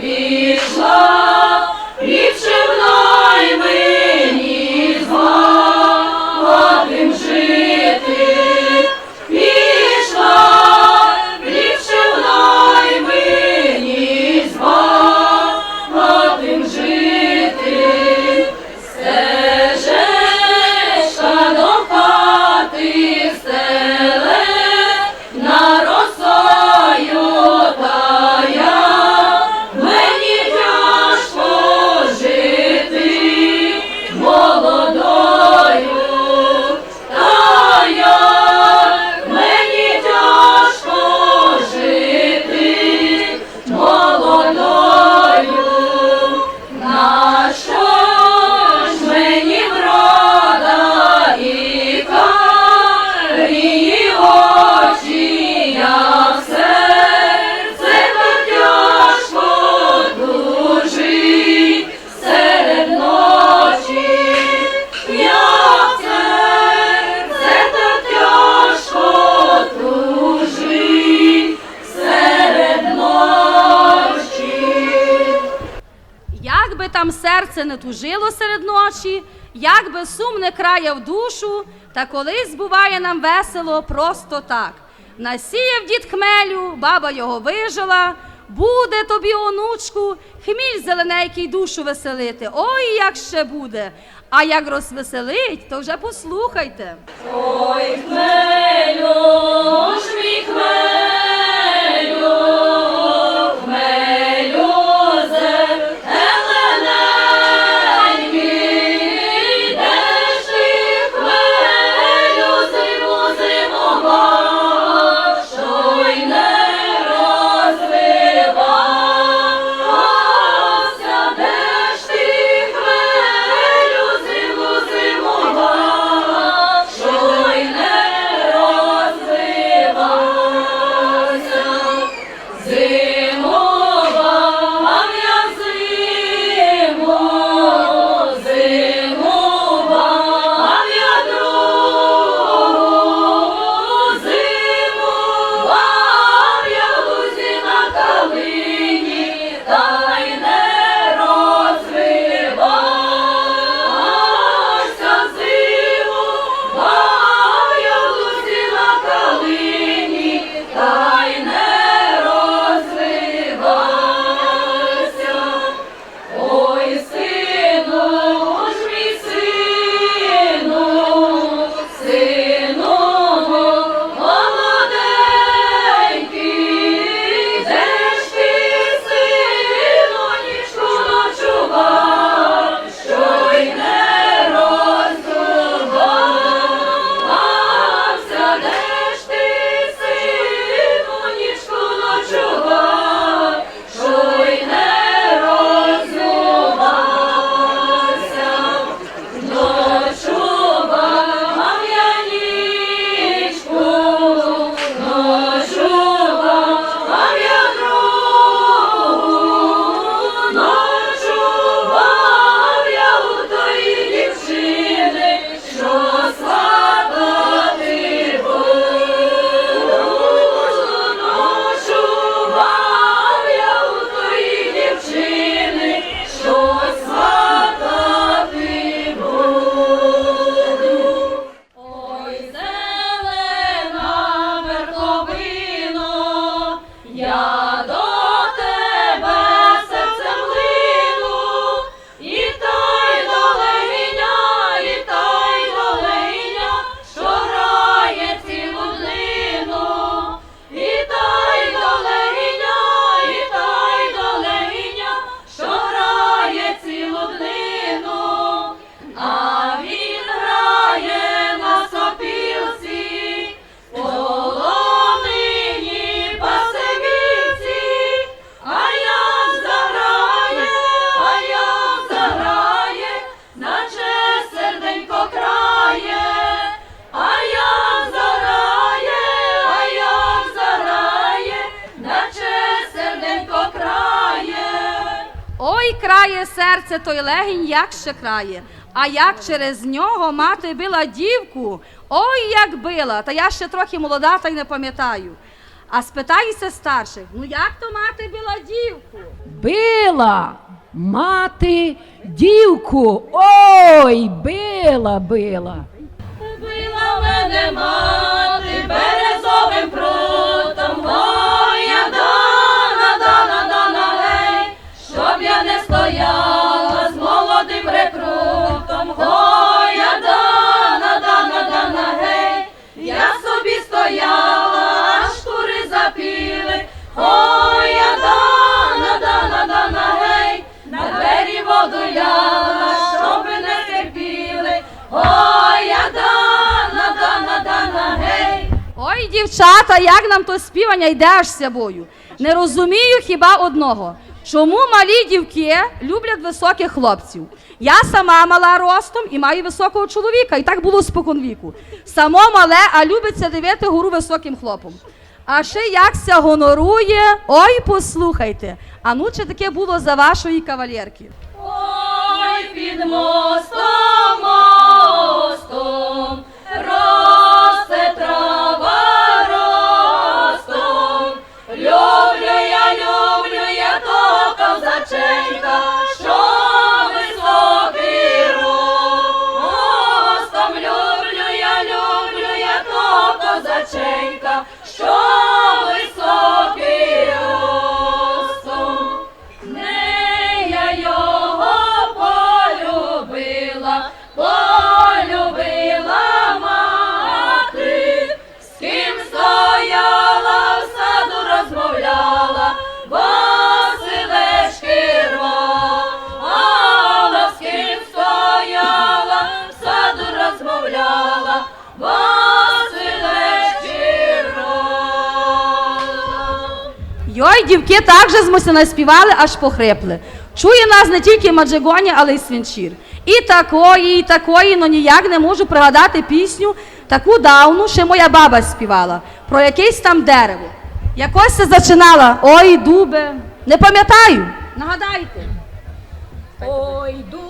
пішла. Серце не тужило серед ночі, як би сум не краяв душу, та колись буває нам весело просто так. Насіяв дід хмелю, баба його вижила, буде тобі, онучку, хміль зелененький душу веселити. Ой, як ще буде. А як розвеселить, то вже послухайте. Ой, крає серце той легінь, як ще крає. А як через нього мати била дівку, ой, як била, та я ще трохи молода та й не пам'ятаю. А спитаюся старших, ну як то мати била дівку? Била мати дівку. Ой, била, била. Била мене мати стояла, аж кури запіли, ой, я дана, дана, дана, гей, на двері воду ляла, щоб не терпіли, ой, я дана, дана, дана, гей. Ой, дівчата, як нам то співання йде аж собою. Не розумію хіба одного. Чому малі дівки люблять високих хлопців? Я сама мала ростом і маю високого чоловіка, і так було споконвіку. Само мале, а любиться дивити гору високим хлопом. А ще як ся гонорує, ой, послухайте. А ну чи таке було за вашої кавалерки? Ой, під мостом, мостом, росте Йой, дівки так же змусили співали, аж похрипли. Чує нас не тільки Маджегоні, але й свинчір. І такої, і такої, но ніяк не можу пригадати пісню, таку давну, ще моя баба співала, про якесь там дерево. Якось це зачинала. Ой, дубе. Не пам'ятаю. Нагадайте. Ой, дубе,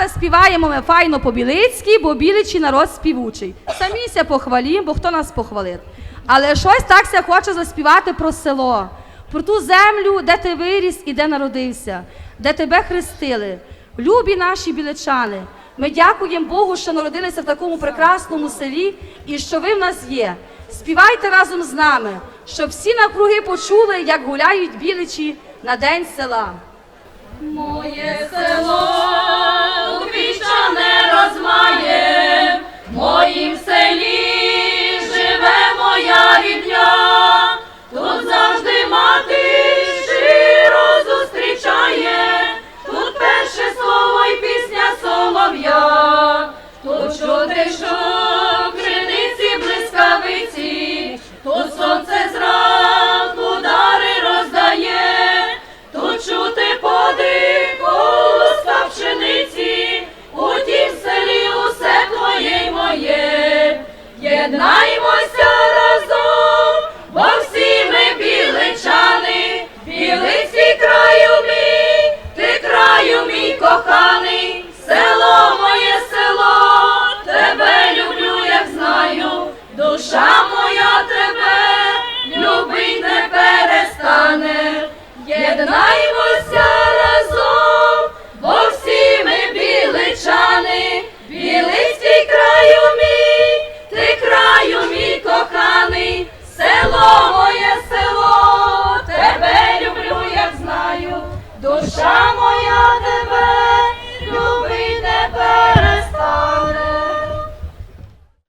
Дівчата співаємо ми файно по-білицьки, бо біличий народ співучий. Самі ся похвалім, бо хто нас похвалить. Але щось так ся хоче заспівати про село, про ту землю, де ти виріс і де народився, де тебе хрестили. Любі наші біличани. Ми дякуємо Богу, що народилися в такому прекрасному селі і що ви в нас є. Співайте разом з нами, щоб всі навкруги почули, як гуляють біличі на день села. Моє село вічане розмає, в моїм селі живе моя рідня, Jedno!